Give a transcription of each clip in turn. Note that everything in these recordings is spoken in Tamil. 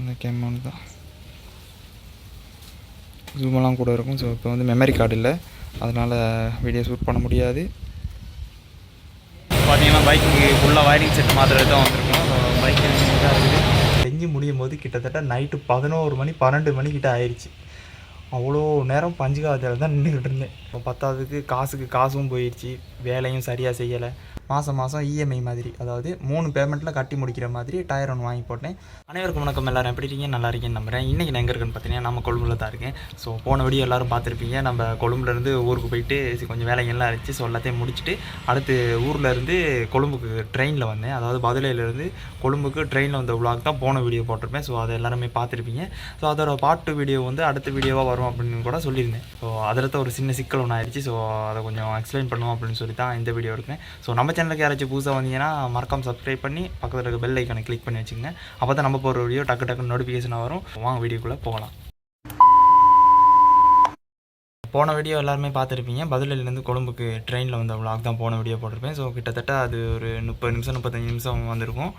இந்த கேமரா தான். ஜூமெல்லாம் கூட இருக்கும். ஸோ இப்போ வந்து மெமரி கார்டு இல்லை. அதனால் வீடியோ ஷூட் பண்ண முடியாது. பார்த்தீங்கன்னா பைக்கு ஃபுல்லாக வயரிங் செட் மாத்திரம் தான் வந்திருக்கும். பைக் தான் இருக்குது. செஞ்சு முடியும் போது கிட்டத்தட்ட நைட்டு பதினோரு மணி பன்னெண்டு மணிக்கிட்ட ஆயிடுச்சு அவ்வளோ நேரம் பஞ்சுகாவத்தில் தான் நின்றுக்கிட்டு இருந்தேன். இப்போ பத்தாவதுக்கு காசுக்கு காசும் போயிடுச்சு வேலையும் சரியாக செய்யலை. மாதம் மாதம் இஎம்ஐ மாதிரி அதாவது மூணு பேமெண்ட்டில் கட்டி முடிக்கிற மாதிரி டயர் ஒன்று வாங்கி போட்டேன். அனைவருக்கும் வணக்கம் எல்லாரும் எப்படி இருக்கீங்க? நல்லா இருக்கீங்கன்னு நம்புறேன். இன்றைக்கி நான் எங்கே இருக்குன்னு பார்த்தீங்கன்னா நம்ம கொழும்புல தான் இருக்கேன். ஸோ போன வீடியோ எல்லாரும் பார்த்துருப்பீங்க. நம்ம கொழும்புலேருந்து ஊருக்கு போயிட்டு கொஞ்சம் வேலைகள்லாம் இருந்துச்சு. ஸோ எல்லாத்தையும் முடிச்சுட்டு அடுத்து ஊரில் இருந்து கொழும்புக்கு ட்ரெயினில் வந்தேன். அதாவது பதிலையிலேருந்து கொழும்புக்கு ட்ரெயினில் வந்த விளாக் தான் போன வீடியோ போட்டிருப்பேன். ஸோ அதை எல்லாருமே பார்த்துருப்பீங்க. ஸோ அதோட பாட்டு வீடியோ வந்து அடுத்த வீடியோவாக வரும் அப்படின்னு கூட சொல்லியிருந்தேன். ஸோ அதில் ஒரு சின்ன சிக்கல் ஒன்று ஆயிடுச்சு. ஸோ அதை கொஞ்சம் எக்ஸ்பிளைன் பண்ணுவோம் அப்படின்னு சொல்லி தான் இந்த வீடியோ இருக்கேன் ஸோ நம்ம சேனலுக்கு யாராச்சும் புதுசாக வந்தீங்கன்னா மறக்காம சப்ஸ்கிரைப் பண்ணி பக்கத்தில் இருக்க பெல் ஐக்கனை கிளிக் பண்ணி வச்சுங்க அப்போ தான் நம்ம போகிற வீடியோ டக்கு டக்குன்னு நோட்டிஃபிகேஷன் வரும். வாங்க வீடியோக்குள்ளே போகலாம். போன வீடியோ எல்லாருமே பார்த்துருப்பீங்க. பதிலிலேருந்து கொழும்புக்கு ட்ரெயினில் வந்த vlog தான் போன வீடியோ போட்டிருப்பேன். ஸோ கிட்டத்தட்ட அது ஒரு முப்பது நிமிஷம் முப்பத்தஞ்சு நிமிஷம் வந்திருக்கும்.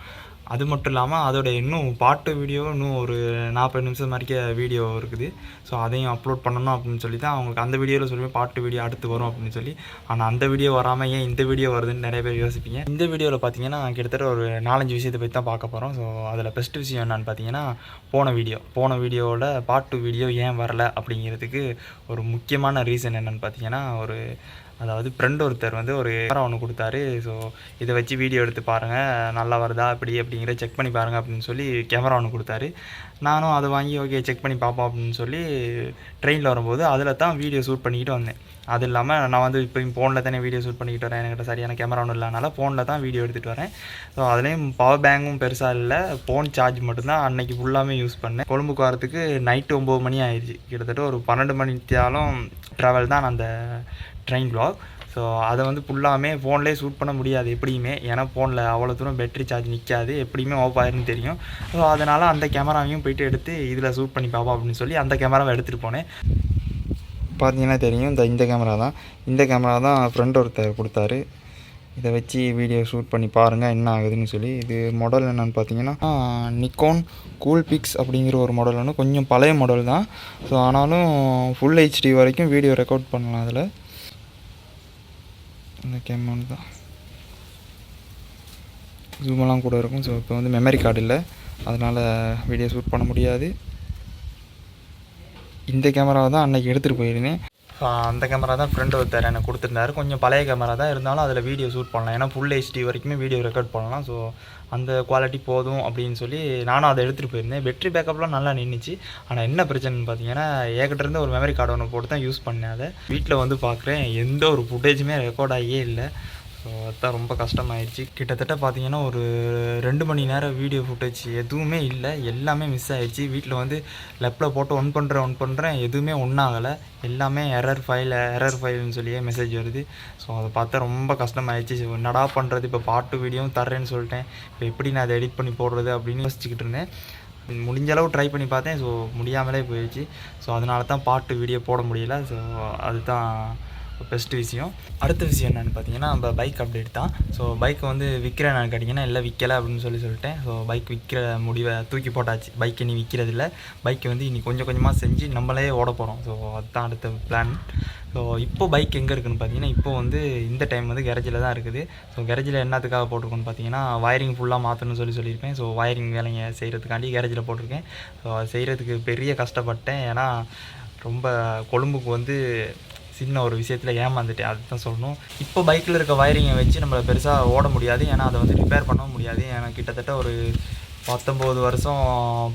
அது மட்டும் இல்லாமல் அதோட இன்னும் பாட்டு வீடியோ இன்னும் ஒரு நாற்பது நிமிஷம் வரைக்கும் வீடியோ இருக்குது. ஸோ அதையும் அப்லோட் பண்ணணும் அப்படின்னு சொல்லி தான் அவங்களுக்கு அந்த வீடியோவில் சொல்லுவேன். பாட்டு வீடியோ அடுத்து வரும் அப்படின்னு சொல்லி. ஆனால் அந்த வீடியோ வராமல் ஏன் இந்த வீடியோ வருதுன்னு நிறைய பேர் யோசிப்பீங்க. இந்த வீடியோவில் பார்த்தீங்கன்னா கிட்டத்தட்ட ஒரு நாலஞ்சு விஷயத்தை பற்றி தான் பார்க்க போகிறோம் ஸோ அதில் பெஸ்ட் விஷயம் என்னன்னு பார்த்தீங்கன்னா போன வீடியோ போன வீடியோவோட பாட்டு வீடியோ ஏன் வரல அப்படிங்கிறதுக்கு ஒரு முக்கியமான ரீசன் என்னென்னு பார்த்தீங்கன்னா ஒரு அதாவது ஃப்ரெண்ட் ஒருத்தர் வந்து ஒரு கேமரா ஒன்று கொடுத்தாரு. ஸோ இதை வச்சு வீடியோ எடுத்து பாருங்கள் நல்லா வருதா? அப்படி அப்படிங்கிற செக் பண்ணி பாருங்கள் அப்படின்னு சொல்லி கேமரா ஒன்று கொடுத்தாரு. நானும் அதை வாங்கி ஓகே செக் பண்ணி பார்ப்போம் அப்படின்னு சொல்லி ட்ரெயினில் வரும்போது அதில் தான் வீடியோ ஷூட் பண்ணிக்கிட்டு வந்தேன். அது இல்லாமல் நான் வந்து இப்போ ஃபோனில் தானே வீடியோ ஷூட் பண்ணிக்கிட்டு வரேன். என்கிட்ட சரியான கேமரா ஒன்றும் இல்லைனால ஃபோனில் தான் வீடியோ எடுத்துகிட்டு வரேன். ஸோ அதுலேயும் பவர் பேங்கும் பெருசாக இல்லை. ஃபோன் சார்ஜ் மட்டும்தான் அன்னைக்கு ஃபுல்லாமே யூஸ் பண்ணேன். கொழும்புக்கு வரத்துக்கு நைட்டு ஒம்பது மணி ஆயிடுச்சு. கிட்டத்தட்ட ஒரு பன்னெண்டு மணித்தாலும் ட்ராவல் தான் அந்த ட்ரெயின் பிளாக் ஸோ அதை வந்து ஃபுல்லாமே ஃபோன்லேயே ஷூட் பண்ண முடியாது எப்படியுமே. ஏன்னா ஃபோனில் அவ்வளோ தூரம் பேட்டரி சார்ஜ் நிற்காது எப்படியுமே ஆஃப் ஆயிருன்னு தெரியும். ஸோ அதனால் அந்த கேமராவையும் போயிட்டு எடுத்து இதில் ஷூட் பண்ணி பார்ப்போம் அப்படின்னு சொல்லி அந்த கேமராவை எடுத்துகிட்டு போனேன். பார்த்தீங்கன்னா தெரியும். இந்த இந்த கேமரா தான். இந்த கேமரா தான் ஃப்ரெண்ட் ஒருத்தர் கொடுத்தாரு. இதை வச்சு வீடியோ ஷூட் பண்ணி பாருங்கள் என்ன ஆகுதுன்னு சொல்லி. இது மாடல் என்னன்னு பார்த்தீங்கன்னா நிக்கோன் கூல் பிக்ஸ் அப்படிங்கிற ஒரு மாடல் ஒன்று கொஞ்சம் பழைய மாடல் தான். ஸோ ஆனாலும் ஃபுல் ஹெச்டி வரைக்கும் வீடியோ ரெக்கார்ட் பண்ணலாம் அதில். இந்த கேமரா தான். ஜூமெல்லாம் கூட இருக்கும். ஸோ இப்போ வந்து மெமரி கார்டு இல்லை. அதனால் வீடியோ ஷூட் பண்ண முடியாது. இந்த கேமராவை தான் அன்றைக்கி எடுத்துகிட்டு போயிருந்தேன். ஸோ அந்த கேமரா தான் ஃப்ரெண்டு ஒருத்தர் எனக்கு கொடுத்துருந்தாரு. கொஞ்சம் பழைய கேமரா தான் இருந்தாலும் அதில் வீடியோ ஷூட் பண்ணலாம். ஏன்னா ஃபுல் ஹெச்டி வரைக்குமே வீடியோ ரெக்கார்ட் பண்ணலாம். ஸோ அந்த குவாலிட்டி போதும் அப்படின்னு சொல்லி நானும் அதை எடுத்துகிட்டு போயிருந்தேன். பேட்டரி பேக்கப்லாம் நல்லா நின்றுச்சு ஆனால் என்ன பிரச்சனைன்னு பார்த்தீங்கன்னா ஏகிட்டேருந்து ஒரு மெமரி கார்டு ஒன்று போட்டு தான் யூஸ் பண்ணேன் அதை. வீட்டில் வந்து பார்க்குறேன் எந்த ஒரு ஃபுட்டேஜுமே ரெக்கார்ட் ஆகியே இல்லை. ஸோ அதுதான் ரொம்ப கஷ்டமாயிடுச்சு. கிட்டத்தட்ட பார்த்தீங்கன்னா ஒரு ரெண்டு மணி நேரம் வீடியோ ஃபுட்டேஜ் எதுவுமே இல்லை. எல்லாமே மிஸ் ஆகிடுச்சி வீட்டில் வந்து லெப்பில் போட்டு ஒன் பண்ணுறேன் ஒன் பண்ணுறேன் எதுவுமே ஒன்றாகலை எல்லாமே எரர் ஃபைல் எரர் ஃபைல்னு சொல்லியே மெசேஜ் வருது. ஸோ அதை பார்த்தா ரொம்ப கஷ்டமாயிடுச்சு. என்னடா பண்ணுறது இப்போ பாட்டு வீடியோவும் தர்றேன்னு சொல்லிட்டேன். இப்போ எப்படி நான் அதை எடிட் பண்ணி போடுறது அப்படின்னு யோசிச்சுக்கிட்டு இருந்தேன். முடிஞ்ச அளவு ட்ரை பண்ணி பார்த்தேன். ஸோ முடியாமலே போயிடுச்சு. ஸோ அதனால தான் பாட்டு வீடியோ போட முடியல. ஸோ அதுதான் பெஸ்ட்டு விஷயம். அடுத்த விஷயம் என்னென்னு பார்த்தீங்கன்னா நம்ம பைக் அப்டேட் தான். ஸோ பைக்கை வந்து விற்கிறேன் நான் கேட்டிங்கன்னா இல்லை விற்கலை அப்படின்னு சொல்லி சொல்லிட்டேன். ஸோ பைக் விற்கிற முடிவை தூக்கி போட்டாச்சு. பைக் இனி விற்கிறதில்ல பைக்கை வந்து இனி கொஞ்சம் கொஞ்சமாக செஞ்சு நம்மளே ஓட போகிறோம் ஸோ அதுதான் அடுத்த பிளான் ஸோ இப்போ பைக் எங்கே இருக்குதுன்னு பார்த்தீங்கன்னா இப்போ வந்து இந்த டைம் வந்து கேரேஜில் தான் இருக்குது. ஸோ கேரேஜில் என்னத்துக்காக போட்டிருக்கோன்னு பார்த்தீங்கன்னா வயரிங் ஃபுல்லாக மாற்றணும்னு சொல்லி சொல்லியிருப்பேன். ஸோ வயரிங் வேலைங்க செய்கிறதுக்காண்டி கேரேஜில் போட்டிருக்கேன். ஸோ அது செய்கிறதுக்கு பெரிய கஷ்டப்பட்டேன். ஏன்னா ரொம்ப கொழும்புக்கு வந்து சின்ன ஒரு விஷயத்தில் ஏமாந்துட்டேன். அதுதான் சொல்லணும். இப்போ பைக்கில் இருக்க வயரிங்கை வச்சு நம்மளை பெருசாக ஓட முடியாது. ஏன்னா அதை வந்து ரிப்பேர் பண்ண முடியாது. ஏன்னா கிட்டத்தட்ட ஒரு பத்தொம்போது வருஷம்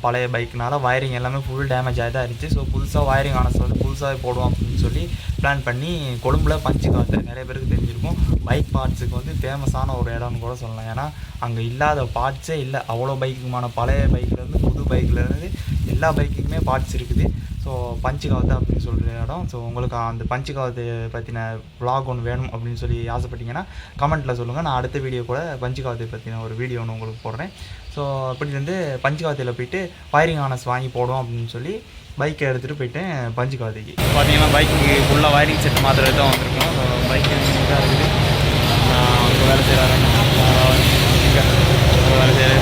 பழைய பைக்னால வயரிங் எல்லாமே ஃபுல் டேமேஜ் ஆகி தான் இருந்துச்சு. ஸோ புதுசாக வயரிங் ஆனஸ் வந்து புதுசாக போடுவோம் அப்படின்னு சொல்லி பிளான் பண்ணி கொழும்புல பஞ்சு காத்து நிறைய பேருக்கு தெரிஞ்சிருக்கும். பைக் பார்ட்ஸுக்கு வந்து ஃபேமஸான ஒரு இடம்னு கூட சொல்லலாம். ஏன்னா அங்கே இல்லாத பார்ட்ஸே இல்லை. அவ்வளோ பைக்குமான பழைய பைக்லேருந்து புது பைக்லேருந்து எல்லா பைக்குக்குமே பார்ட்ஸ் இருக்குது. ஸோ பஞ்சுகாவத்தை அப்படின்னு சொல்கிற இடம். ஸோ உங்களுக்கு அந்த பஞ்சுகாவத்தை பற்றின vlog ஒன்று வேணும் அப்படின்னு சொல்லி ஆசைப்பட்டீங்கன்னா கமெண்ட்டில் சொல்லுங்கள் நான் அடுத்த வீடியோ கூட பஞ்சுகாவத்தை பற்றின ஒரு வீடியோ ஒன்று உங்களுக்கு போடுறேன். ஸோ அப்படி வந்து பஞ்சுகாவத்தையில் போயிட்டு ஃபயரிங் ஆனஸ் வாங்கி போடும் அப்படின்னு சொல்லி பைக்கை எடுத்துகிட்டு போயிட்டேன் பஞ்சுகாவத்தைக்கு பார்த்தீங்கன்னா பைக்கு ஃபுல்லாக வயரிங் செட் மாத்திரம் தான் வந்திருக்கோம். ஸோ பைக்கு தான் இருக்குது. அங்கே வேலை செய்கிறாங்க வேலை செய்கிறாரு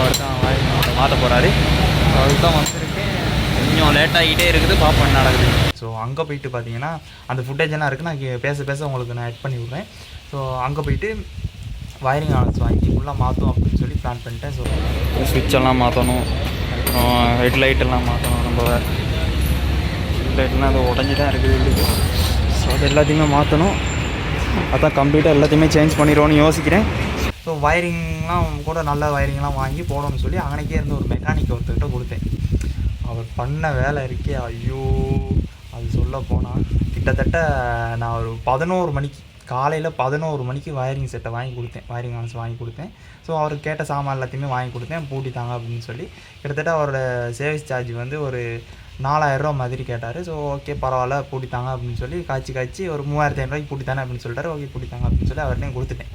அவர் தான் வயரிங் மாற்ற போகிறாரு ஸோ அதுக்கு தான் கொஞ்சம் லேட் ஆகிட்டே இருக்குது பார்ப்போம் நடக்குது. ஸோ அங்கே போயிட்டு பார்த்தீங்கன்னா அந்த ஃபுட்டேஜ் எல்லாம் இருக்குது நான் பேச பேச உங்களுக்கு நான் ஆட் பண்ணி விட்றேன். ஸோ அங்கே போயிட்டு வயரிங் ஆனஸ் வாங்கி ஃபுல்லாக மாற்றும் அப்படின்னு சொல்லி பிளான் பண்ணிட்டேன். ஸோ சுவிட்ச் எல்லாம் மாற்றணும் அப்புறம் ஹெட்லைட் எல்லாம் மாற்றணும் நம்ம ஹெட்லைட்லாம் அது உடஞ்சி தான் இருக்குது ஸோ அது எல்லாத்தையுமே மாற்றணும் அதான் கம்ப்ளீட்டாக எல்லாத்தையுமே சேஞ்ச் பண்ணிடுவோன்னு யோசிக்கிறேன். ஸோ வயரிங்லாம் கூட நல்ல வயரிங்லாம் வாங்கி போடணும்னு சொல்லி அங்கனைக்கே இருந்து ஒரு மெக்கானிக் ஒருத்தர்கிட்ட கொடுத்தேன். அவர் பண்ண வேலை இருக்கே. ஐயோ அது சொல்ல போனால் கிட்டத்தட்ட நான் ஒரு பதினோரு மணிக்கு காலையில் பதினோரு மணிக்கு வயரிங் செட்டை வாங்கி கொடுத்தேன். வயரிங் ஆன்ஸ் வாங்கி கொடுத்தேன். ஸோ அவருக்கு கேட்ட சாமான் எல்லாத்தையுமே வாங்கி கொடுத்தேன். பூட்டி தாங்க அப்படின்னு சொல்லி. கிட்டத்தட்ட அவரோட சேவிஸ் சார்ஜ் வந்து ஒரு நாலாயிரரூவா மாதிரி கேட்டார். ஸோ ஓகே பரவாயில்ல பூட்டி தாங்க அப்படின்னு சொல்லி காய்ச்சி காய்ச்சி ஒரு மூவாயிரத்தி ஐநூறுவாய்க்கு பூட்டி தானே அப்படின்னு சொல்லிட்டாரு. ஓகே பூட்டி தாங்க அப்படின்னு சொல்லி அவர்கிட்டையும் கொடுத்துட்டேன்.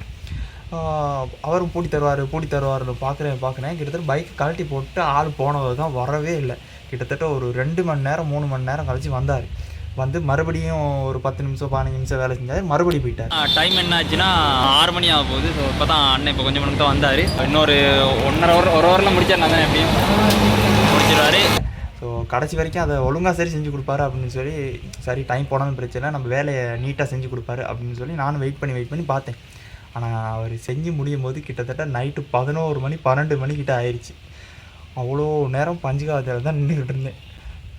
அவரும் பூட்டி தருவார் பூட்டி தருவார்னு பார்க்குறேன் பார்க்குறேன் கிட்டத்தட்ட பைக் கழட்டி போட்டு ஆள் போனவர் தான் வரவே இல்லை. கிட்டத்தட்ட ஒரு ரெண்டு மணி நேரம் மூணு மணி நேரம் கழிச்சு வந்தார். வந்து மறுபடியும் ஒரு பத்து நிமிஷம் பதினஞ்சு நிமிஷம் வேலை செஞ்சார். மறுபடியும் போயிட்டார். டைம் என்ன ஆச்சுன்னா ஆறு மணி ஆக போகுது. ஸோ இப்போ தான் அண்ணன் இப்போ கொஞ்சம் மணிக்கு தான் வந்தார். இன்னொரு ஒன்றரை ஹவர் ஒரு ஹவரில் முடிச்சார் நான் எப்படியும். முடிச்சிடுவார் ஸோ கடைசி வரைக்கும் அதை ஒழுங்காக சரி செஞ்சு கொடுப்பாரு அப்படின்னு சொல்லி சரி டைம் போனாலும் பிரச்சனை இல்லை, நம்ம வேலையை நீட்டாக செஞ்சு கொடுப்பாரு அப்படின்னு சொல்லி நானும் வெயிட் பண்ணி வெயிட் பண்ணி பார்த்தேன். ஆனால் அவர் செஞ்சு முடியும் போது கிட்டத்தட்ட நைட்டு பதினோரு மணி பன்னெண்டு மணிக்கிட்ட ஆயிடுச்சு அவ்வளோ நேரம் பஞ்சுகாவத்தில் தான் நின்றுக்கிட்டு இருந்தேன்.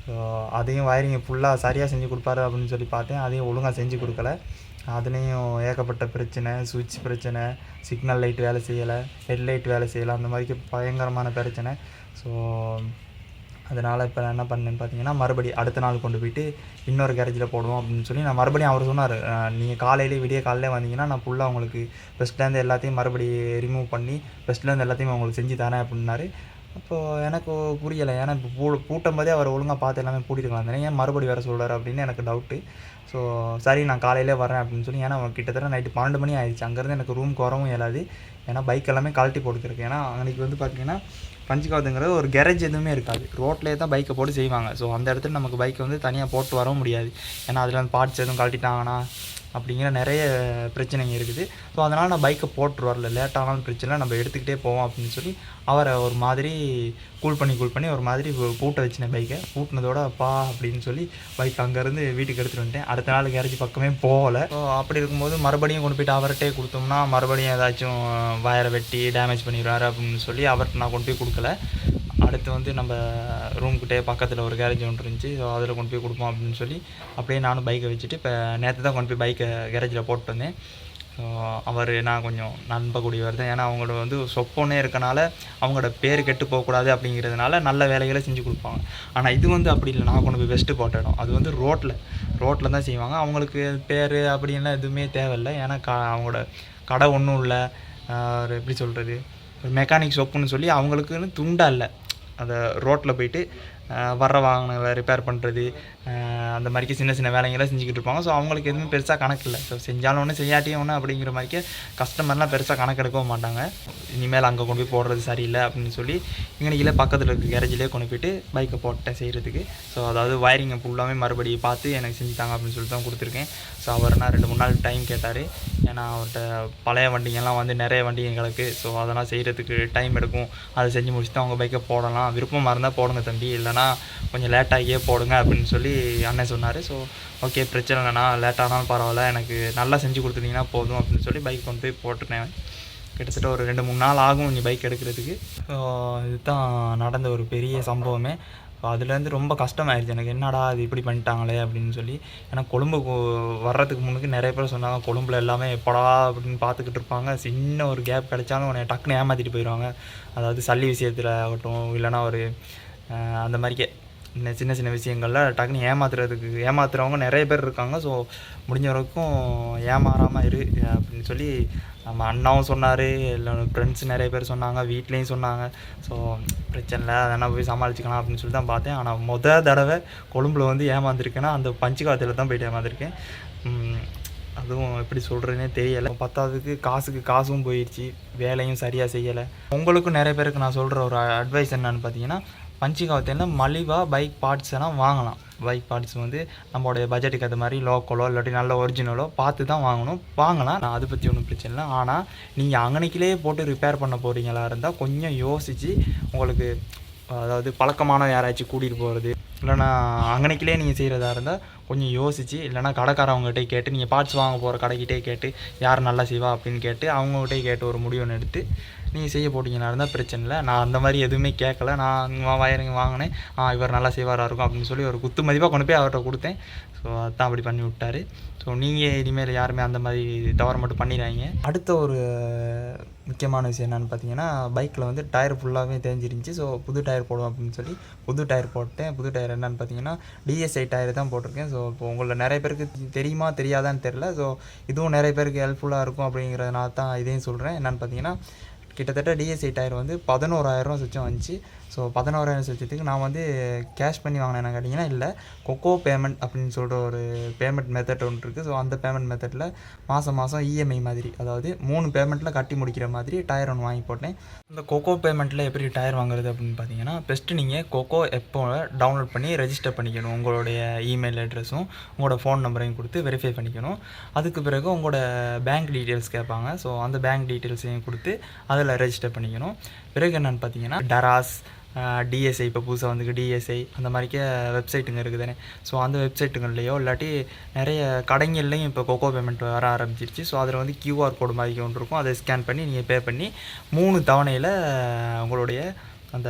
ஸோ அதையும் வயரிங்கை ஃபுல்லாக சரியாக செஞ்சு கொடுப்பாரு அப்படின்னு சொல்லி பார்த்தேன். அதையும் ஒழுங்காக செஞ்சு கொடுக்கல. அதுலேயும் ஏகப்பட்ட பிரச்சனை சுவிட்ச் பிரச்சனை சிக்னல் லைட் வேலை செய்யலை ஹெட்லைட் வேலை செய்யலை அந்த மாதிரி பயங்கரமான பிரச்சனை. ஸோ அதனால் இப்போ நான் என்ன பண்ணேன்னு பார்த்தீங்கன்னா மறுபடி அடுத்த நாள் கொண்டு போயிட்டு இன்னொரு கேரேஜில் போடுவோம் அப்படின்னு சொல்லி நான் மறுபடியும் அவர் சொன்னார். நீங்கள் காலையிலே விடிய காலையிலே வந்தீங்கன்னா நான் ஃபுல்லாக உங்களுக்கு ஃபஸ்ட்லேருந்து எல்லாத்தையும் மறுபடி ரிமூவ் பண்ணி ஃபஸ்ட்லேருந்து எல்லாத்தையும் உங்களுக்கு செஞ்சு தரேன் அப்படின்னாரு. அப்போது எனக்கு புரியலை. ஏன்னா இப்போ பூ பூட்டும் போதே அவர் ஒழுங்காக பார்த்து எல்லாமே பூட்டிருக்கலாம் தானே ஏன் மறுபடி வேறு சொல்கிறார் அப்படின்னு எனக்கு டவுட்டு ஸோ சரி நான் காலையிலே வரேன் அப்படின்னு சொல்லி ஏன்னா கிட்டத்தட்ட நைட்டு பன்னெண்டு மணி ஆயிடுச்சு. அங்கேருந்து எனக்கு ரூமுக்கு வரவும் இயலாது. ஏன்னா பைக் எல்லாமே கழட்டி போட்டுருக்கு ஏன்னா அன்றைக்கி வந்து பார்த்தீங்கன்னா பஞ்சுகாவதுங்கிறது ஒரு கேரேஜ் எதுவுமே இருக்காது. ரோட்லேயே தான் பைக்கை போட்டு செய்வாங்க. ஸோ அந்த இடத்துல நமக்கு பைக்கை வந்து தனியாக போட்டு வரவும் முடியாது. ஏன்னா அதில் வந்து பார்ட்ஸ் எதுவும் கழட்டிட்டாங்கன்னா அப்படிங்கிற நிறைய பிரச்சனைங்க இருக்குது. ஸோ அதனால் நான் பைக்கை போட்டு வரல. ஆனாலும் பிரச்சனை நம்ம எடுத்துக்கிட்டே போவோம் அப்படின்னு சொல்லி அவரை ஒரு மாதிரி கூல் பண்ணி கூல் பண்ணி ஒரு மாதிரி பூ- பூட்ட வச்சினேன் பைக்கை பூட்டினதோட பா அப்படின்னு சொல்லி பைக் அங்கேருந்து வீட்டுக்கு எடுத்துகிட்டு வந்துட்டேன். அடுத்த நாள் கேரேஜ் பக்கமே போகலை. ஸோ அப்படி இருக்கும்போது மறுபடியும் கொண்டு போயிட்டு அவர்கிட்டே கொடுத்தோம்னா மறுபடியும் ஏதாச்சும் வயரை வெட்டி டேமேஜ் பண்ணிடுவாரு அப்படின்னு சொல்லி அவர்கிட்ட நான் கொண்டு போய் கொடுக்கல. அடுத்து வந்து நம்ம ரூம்கிட்டே பக்கத்தில் ஒரு கேரேஜ் ஒன்று இருந்துச்சு. ஸோ அதில் கொண்டு போய் கொடுப்போம் அப்படின்னு சொல்லி அப்படியே நானும் பைக்கை வச்சுட்டு இப்போ நேற்று தான் கொண்டு போய் பைக்கை கேரேஜில் போட்டு வந்தேன். ஸோ அவர் நான் கொஞ்சம் நண்பக்கூடியவர் தான். ஏன்னா அவங்களோட வந்து சொப்பனே இருக்கனால அவங்களோட பேர் கெட்டு போகக்கூடாது அப்படிங்கிறதுனால நல்ல வேலைகளை செஞ்சு கொடுப்பாங்க. ஆனால் இது வந்து அப்படி இல்லை. நான் கொண்டு போய் பெஸ்ட்டு போட்ட இடம். அது வந்து ரோட்டில் ரோட்டில் தான் செய்வாங்க. அவங்களுக்கு பேர் அப்படின்லாம் எதுவுமே தேவையில்லை. ஏன்னா க அவங்களோட கடை ஒன்றும் இல்லை. ஒரு எப்படி சொல்கிறது ஒரு மெக்கானிக் சொப்புன்னு சொல்லி அவங்களுக்குன்னு துண்டா இல்லை. அதை ரோட்டில் போயிட்டு வர்ற வாகனங்களை ரிப்பேர் பண்ணுறது அந்த மாதிரிக்கு சின்ன சின்ன வேலைங்களாம் செஞ்சுக்கிட்டு இருப்பாங்க. ஸோ அவங்களுக்கு எதுவுமே பெருசாக கணக்கு இல்லை. ஸோ செஞ்சாலும் ஒன்று செய்யாட்டியும் ஒன்று அப்படிங்கிற மாதிரிக்கே கஸ்டமர்லாம் பெருசாக கணக்கெடுக்கவும் மாட்டாங்க. இனிமேல் அங்கே கொண்டு போய் போடுறது சரியில்லை அப்படின்னு சொல்லி இங்கனைக்கிலே பக்கத்தில் இருக்க கேரேஜிலே கொண்டு போயிட்டு பைக்கை போட்டேன் செய்கிறதுக்கு ஸோ அதாவது வயரிங்கை ஃபுல்லாமே மறுபடியும் பார்த்து எனக்கு செஞ்சுட்டாங்க அப்படின்னு சொல்லிட்டு தான் கொடுத்துருக்கேன். ஸோ அவர் நான் ரெண்டு மூணு நாள் டைம் கேட்டார். ஏன்னா அவர்கிட்ட பழைய வண்டிங்கெல்லாம் வந்து நிறைய வண்டிங்க கிடக்கு ஸோ அதெல்லாம் செய்கிறதுக்கு டைம் எடுக்கும். அதை செஞ்சு முடிச்சுட்டு அவங்க பைக்கை போடலாம். விருப்பமாக இருந்தால் போடுங்க தம்பி. இல்லைனா கொஞ்சம் லேட்டாகியே போடுங்க அப்படின்னு சொல்லி அண்ணன் சொன்னார். ஸோ ஓகே பிரச்சனை இல்லைண்ணா லேட் ஆனாலும் பரவாயில்ல. எனக்கு நல்லா செஞ்சு கொடுத்துட்டீங்கன்னா போதும் அப்படின்னு சொல்லி பைக் கொண்டு போய் போட்டுட்டேன். கிட்டத்தட்ட ஒரு ரெண்டு மூணு நாள் ஆகும் நீ பைக் எடுக்கிறதுக்கு. ஸோ இதுதான் நடந்த ஒரு பெரிய சம்பவமே. அதுலேருந்து ரொம்ப கஷ்டமாயிருச்சு. எனக்கு என்னடா இது இப்படி பண்ணிட்டாங்களே அப்படின்னு சொல்லி. ஏன்னா கொழும்பு வர்றதுக்கு முன்னுக்கு நிறைய பேர் சொன்னாங்க கொழும்புல எல்லாமே எப்படா அப்படின்னு பார்த்துக்கிட்டு இருப்பாங்க. சின்ன ஒரு கேப் கிடைச்சாலும் உன்னை டக்குன்னு ஏமாற்றிட்டு போயிடுவாங்க. அதாவது சல்லி விஷயத்தில் ஆகட்டும் இல்லைன்னா ஒரு அந்த மாதிரிக்கே சின்ன சின்ன விஷயங்களில் டக்குன்னு ஏமாத்துறதுக்கு ஏமாத்துறவங்க நிறைய பேர் இருக்காங்க. ஸோ முடிஞ்ச வரைக்கும் ஏமாறாமல் இரு அப்படின்னு சொல்லி நம்ம அண்ணாவும் சொன்னார் இல்லை ஃப்ரெண்ட்ஸ் நிறைய பேர் சொன்னாங்க வீட்லேயும் சொன்னாங்க. ஸோ பிரச்சனை இல்லை அதெல்லாம் போய் சமாளிச்சுக்கலாம் அப்படின்னு சொல்லி தான் பார்த்தேன். ஆனால் முத தடவை கொழும்பில் வந்து ஏமாந்துருக்கேன்னா அந்த பஞ்சு காத்தில் தான் போயிட்டு ஏமாந்துருக்கேன். அதுவும் எப்படி சொல்கிறதுனே தெரியலை. பத்தாவதுக்கு காசுக்கு காசும் போயிடுச்சு வேலையும் சரியாக செய்யலை. உங்களுக்கும் நிறைய பேருக்கு நான் சொல்கிற ஒரு அட்வைஸ் என்னன்னு பார்த்தீங்கன்னா பஞ்சிகாவத்தில் மலிவாக பைக் பார்ட்ஸ் எல்லாம் வாங்கலாம். பைக் பார்ட்ஸ் வந்து நம்மளுடைய பட்ஜெட்டுக்கு ஏற்ற மாதிரி லோக்கலோ இல்லாட்டி நல்ல ஒரிஜினலோ பார்த்து தான் வாங்கணும். வாங்கலாம். நான் அதை பற்றி ஒன்றும் பிரச்சனை இல்லை. ஆனால் நீங்கள் அங்கனைக்கிலே போட்டு ரிப்பேர் பண்ண போகிறீங்களா இருந்தால் கொஞ்சம் யோசித்து உங்களுக்கு அதாவது பழக்கமான யாராச்சும் கூட்டிகிட்டு போகிறது இல்லைனா அங்கனைக்கிலே நீங்கள் செய்கிறதா இருந்தால் கொஞ்சம் யோசித்து இல்லைனா கடைக்காரவங்ககிட்டே கேட்டு நீங்கள் பார்ட்ஸ் வாங்க போகிற கடைக்கிட்டே கேட்டு யார் நல்லா செய்வா அப்படின்னு கேட்டு அவங்ககிட்டே கேட்டு ஒரு முடிவுன்னு எடுத்து நீங்கள் செய்ய போட்டிங்கன்னா இருந்தால் பிரச்சனை இல்லை. நான் அந்த மாதிரி எதுவுமே கேட்கல. நான் வயரிங் வாங்கினேன். ஆ இவர் நல்லா செய்வாராக இருக்கும் அப்படின்னு சொல்லி ஒரு குத்து மதிப்பாக கொண்டு போய் அவர்கிட்ட கொடுத்தேன். ஸோ அதான் அப்படி பண்ணி விட்டார். ஸோ நீங்கள் இனிமேல் யாருமே அந்த மாதிரி தவறு மட்டும் பண்ணிடாதீங்க. அடுத்த ஒரு முக்கியமான விஷயம் என்னென்னு பார்த்தீங்கன்னா பைக்கில் வந்து டயர் ஃபுல்லாகவே தேஞ்சிருந்துச்சி. ஸோ புது டயர் போடுவோம் அப்படின்னு சொல்லி புது டயர் போட்டேன். புது டயர் என்னென்னு பார்த்தீங்கன்னா டிஎஸ்ஐ டயர் தான் போட்டிருக்கேன். ஸோ இப்போ உங்களில் நிறைய பேருக்கு தெரியுமா தெரியாதான்னு தெரில ஸோ இதுவும் நிறைய பேருக்கு ஹெல்ப்ஃபுல்லாக இருக்கும் அப்படிங்கிறதுனால தான் இதையும் சொல்கிறேன் என்னென்னு பார்த்தீங்கன்னா கிட்டத்தட்ட டிஎஸ்ஐ டயர் வந்து பதினோராயிரம் சுச்சம் வந்துச்சு. ஸோ பதினோராயிரம் சுச்சத்துக்கு நான் வந்து கேஷ் பண்ணி வாங்கினேன். கேட்டிங்கன்னா இல்லை கொக்கோ பேமெண்ட் அப்படின்னு சொல்கிற ஒரு பேமெண்ட் மெத்தட் ஒன்று இருக்குது ஸோ அந்த பேமெண்ட் மெத்தடில் மாதம் மாதம் இஎம்ஐ மாதிரி அதாவது மூணு பேமெண்ட்டில் கட்டி முடிக்கிற மாதிரி டயர் ஒன்று வாங்கி போட்டேன். இந்த கொக்கோ பேமெண்ட்டில் எப்படி டயர் வாங்குறது அப்படின்னு பார்த்தீங்கன்னா பெஸ்ட்டு நீங்கள் கொக்கோ எப்போ டவுன்லோட் பண்ணி ரெஜிஸ்டர் பண்ணிக்கணும். உங்களுடைய இமெயில் அட்ரஸும் உங்களோட ஃபோன் நம்பரையும் கொடுத்து வெரிஃபை பண்ணிக்கணும். அதுக்கு பிறகு உங்களோட பேங்க் டீட்டெயில்ஸ் கேட்பாங்க. ஸோ அந்த பேங்க் டீட்டெயில்ஸையும் கொடுத்து அதில் ரெஜிஸ்டர் பண்ணிக்கணும். பிறகு என்னென்னு பார்த்தீங்கன்னா டராஸ் டிஎஸ்ஐ இப்போ புதுசாக வந்துருக்கு டிஎஸ்ஐ அந்த மாதிரிக்க வெப்சைட்டுங்க இருக்குது தானே ஸோ அந்த வெப்சைட்டுங்கள்லையோ இல்லாட்டி நிறைய கடைங்கள்லையும் இப்போ கொக்கோ பேமெண்ட் வர ஆரம்பிச்சிருச்சு. ஸோ அதில் வந்து கியூஆர் கோடு மாதிரி ஒன்று இருக்கும். அதை ஸ்கேன் பண்ணி நீங்கள் பே பண்ணி மூணு தவணையில் உங்களுடைய அந்த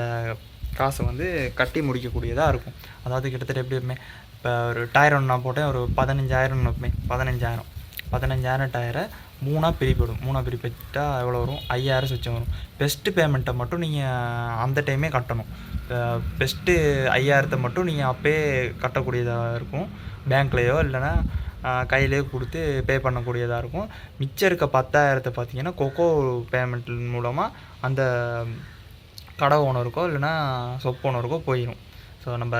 காசை வந்து கட்டி முடிக்கக்கூடியதாக இருக்கும். அதாவது கிட்டத்தட்ட எப்படி இப்போ ஒரு டயர் ஒன்று நான் போட்டேன் ஒரு பதினஞ்சாயிரம் வைப்பமே பதினஞ்சாயிரம். பதினஞ்சாயிரம் டயரை மூணாக பிரிப்படும் மூணாக பிரிப்பிட்டால் எவ்வளோ வரும்? ஐயாயிரம் சுச்சம் வரும். பெஸ்ட்டு பேமெண்ட்டை மட்டும் நீங்கள் அந்த டைமே கட்டணும். பெஸ்ட்டு ஐயாயிரத்தை மட்டும் நீங்கள் அப்போயே கட்டக்கூடியதாக இருக்கும். பேங்க்லேயோ இல்லைன்னா கையிலேயே கொடுத்து பே பண்ணக்கூடியதாக இருக்கும். மிச்சம் இருக்க பத்தாயிரத்தை பார்த்தீங்கன்னா கொக்கோ பேமெண்ட் மூலமாக அந்த கடை ஓனருக்கோ இல்லைன்னா சொப் ஓனருக்கோ போயிடும் ஸோ நம்ம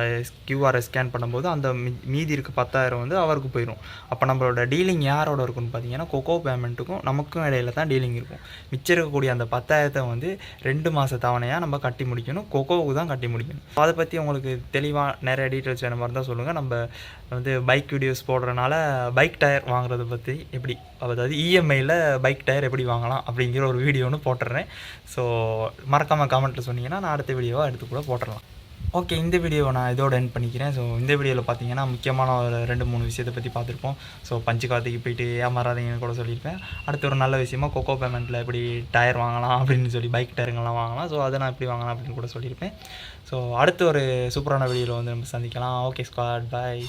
கியூஆரை ஸ்கேன் பண்ணும்போது அந்த மீதி இருக்க பத்தாயிரம் வந்து அவருக்கு போயிடும் அப்போ நம்மளோட டீலிங் யாரோட இருக்குன்னு பார்த்தீங்கன்னா கொக்கோ பேமெண்ட்டுக்கும் நமக்கும் இடையில தான் டீலிங் இருக்கும். மிச்சம் இருக்கக்கூடிய அந்த பத்தாயிரத்தை வந்து ரெண்டு மாத தவணையாக நம்ம கட்டி முடிக்கணும். கொக்கோவுக்கு தான் கட்டி முடிக்கணும். அதை பற்றி உங்களுக்கு தெளிவாக நிறைய டீட்டெயில்ஸ் வேணும் மாதிரி தான் சொல்லுங்கள் நம்ம வந்து பைக் வீடியோஸ் போடுறனால பைக் டயர் வாங்குறத பற்றி எப்படி அதாவது இஎம்ஐயில் பைக் டயர் எப்படி வாங்கலாம் அப்படிங்கிற ஒரு வீடியோன்னு போட்டுறேன். ஸோ மறக்காமல் கமெண்ட்டில் சொன்னீங்கன்னா நான் அடுத்த வீடியோவாக எடுத்து கூட போட்டுடலாம் ஓகே இந்த வீடியோவை நான் இதோட என் பண்ணிக்கிறேன். ஸோ இந்த வீடியோவில் பார்த்தீங்கன்னா முக்கியமான ஒரு ரெண்டு மூணு விஷயத்தை பற்றி பார்த்துருப்போம் ஸோ பஞ்சு காத்துக்கு போயிட்டு ஏமாறாதீங்கன்னு கூட சொல்லியிருப்பேன். அடுத்து ஒரு நல்ல விஷயமா கொக்கோ பேமெண்ட்டில் எப்படி டயர் வாங்கலாம் அப்படின்னு சொல்லி பைக் டயருங்கெல்லாம் வாங்கலாம். ஸோ அதை நான் எப்படி வாங்கலாம் அப்படின்னு கூட சொல்லியிருப்பேன். ஸோ அடுத்து ஒரு சூப்பரான வீடியோவில் வந்து நம்ம சந்திக்கலாம். ஓகே ஸ்காட் பாய்